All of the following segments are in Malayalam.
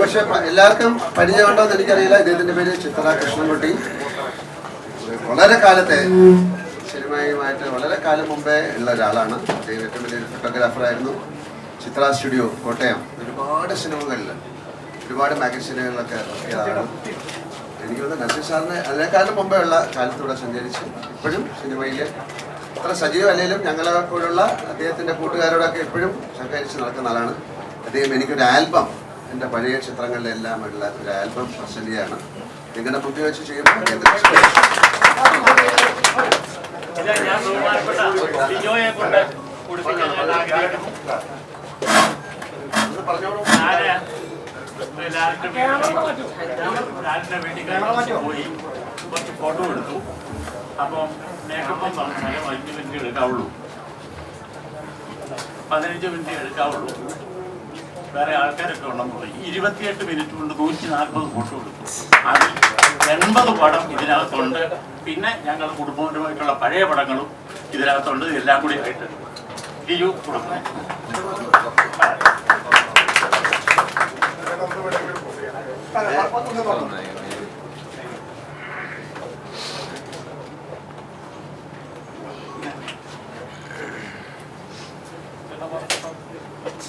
പക്ഷെ എല്ലാവർക്കും പരിചയമുണ്ടോന്ന് എനിക്കറിയില്ല. ഇദ്ദേഹത്തിന്റെ പേര് ചിത്ര കൃഷ്ണൻകുട്ടി. വളരെ കാലത്തെ സിനിമയുമായിട്ട് വളരെ കാലം മുമ്പേ ഉള്ള ഒരാളാണ്. അദ്ദേഹം ഏറ്റവും വലിയൊരു ഫോട്ടോഗ്രാഫറായിരുന്നു ചിത്ര സ്റ്റുഡിയോ കോട്ടയം. ഒരുപാട് സിനിമകളിൽ ഒരുപാട് മാഗസീനുകളിലൊക്കെ എനിക്ക് തോന്നുന്നു നസീർ സാറിന് അതിനേക്കാളും മുമ്പേ ഉള്ള കാലത്തൂടെ സഞ്ചരിച്ച് ഇപ്പോഴും സിനിമയിൽ അത്ര സജീവമല്ലെങ്കിലും ഞങ്ങളെ പോലുള്ള അദ്ദേഹത്തിന്റെ കൂട്ടുകാരോടൊക്കെ എപ്പോഴും സഹകരിച്ച് നടക്കുന്ന ആളാണ്. അദ്ദേഹം എനിക്കൊരു ആൽബം എന്റെ പഴയ ചിത്രങ്ങളിലെല്ലാം ഉള്ള ഒരു ആൽബം നിങ്ങളുടെ മുമ്പിൽ വെച്ച് ചെയ്യുമ്പോൾ പോയി കുറച്ച് പതിനഞ്ച് മിനിറ്റ് എടുക്കാവുള്ളൂ വേറെ ആൾക്കാരൊക്കെ ഉണ്ടെന്ന് തുടങ്ങി ഇരുപത്തിയെട്ട് മിനിറ്റ് കൊണ്ട് നൂറ്റി നാൽപ്പത് ഫോട്ടോ എടുത്തു. അതിൽ എൺപത് പടം ഇതിനകത്തുണ്ട്. പിന്നെ ഞങ്ങൾ കുടുംബപരമായിട്ടുള്ള പഴയ പടങ്ങളും ഇതിനകത്തുണ്ട്. എല്ലാം കൂടി ആയിട്ട് ലിജു കൊടുക്കുന്നത്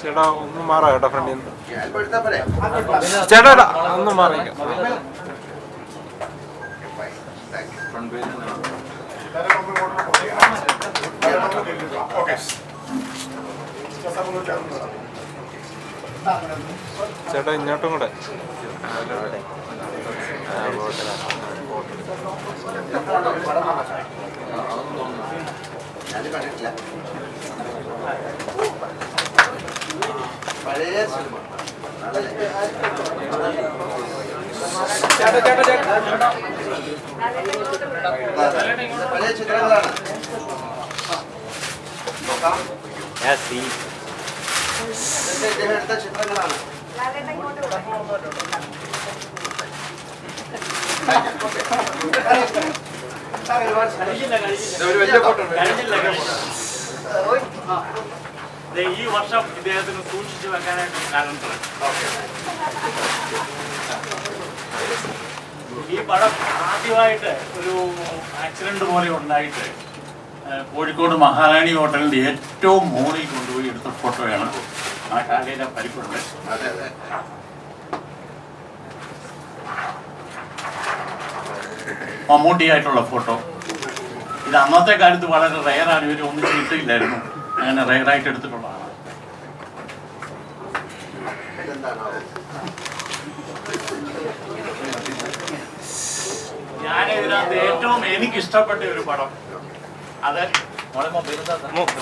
ചേട്ടാ ഒന്ന് മാറാ കേട്ടോ ഫ്രണ്ടിൽ നിന്ന് ചേട്ടാ ചേട്ടാ, ഒന്ന് മാറിക്കാം. ചേട്ടാ ഇങ്ങോട്ടും കൂടെ ഞാൻ കണ്ടിട്ടില്ല പഴയ സിനിമ? പഴയ ചിത്രങ്ങളാണ് ഇദ്ദേഹം എടുത്ത ചിത്രങ്ങളാണ് ഒരു വലിയ ഫോട്ടോ ഉണ്ട് ഈ വർഷം ഇദ്ദേഹത്തിന് സൂക്ഷിച്ചു വെക്കാനായിട്ട് കാലണ്ടർ ഈ പടം ആദ്യമായിട്ട് ഒരു ആക്സിഡന്റ് പോലെ ഉണ്ടായിട്ട് കോഴിക്കോട് മഹാരാണി ഹോട്ടലിന്റെ ഏറ്റവും മുകളിൽ കൊണ്ടുപോയി എടുത്ത ഫോട്ടോയാണ് ആ കാലയിലെ പരിപ്പുണ്ട് മമ്മൂട്ടിയായിട്ടുള്ള ഫോട്ടോ. ഇത് അന്നത്തെ കാലത്ത് വളരെ റയറാണ് ഇവർ ഒന്നും കിട്ടില്ലായിരുന്നു അങ്ങനെ റയറായിട്ട് എടുത്തിട്ടുള്ളതാണ് ഞാൻ ഇതിനകത്ത് ഏറ്റവും എനിക്ക് ഇഷ്ടപ്പെട്ട ഒരു പടം. അത്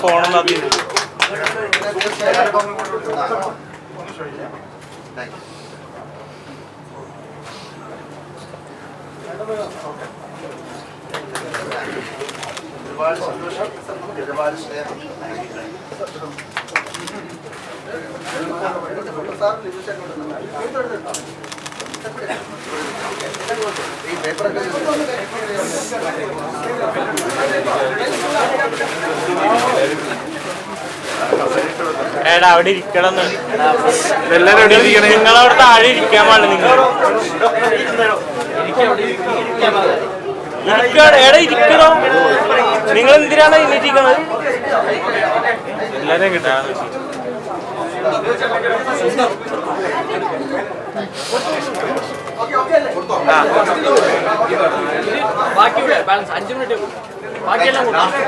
ഫോണെന്നാ. ഒരുപാട് സന്തോഷം. ഒരുപാട് സ്നേഹം. ഈ പേപ്പറൊക്കെ എടാ അവിടെ ഇരിക്കണം എല്ലാരും അവിടെ താഴെ ഇരിക്കാൻ പാടില്ല നിങ്ങൾ എടാ ഇരിക്കണോ? നിങ്ങൾ എന്തിനാണ് ഇരിക്കണത് എല്ലാരെയും കിട്ടാ. ബാലൻസ് അഞ്ച് മിനിറ്റ് ബാക്കിയെല്ലാം കൊടുത്തു.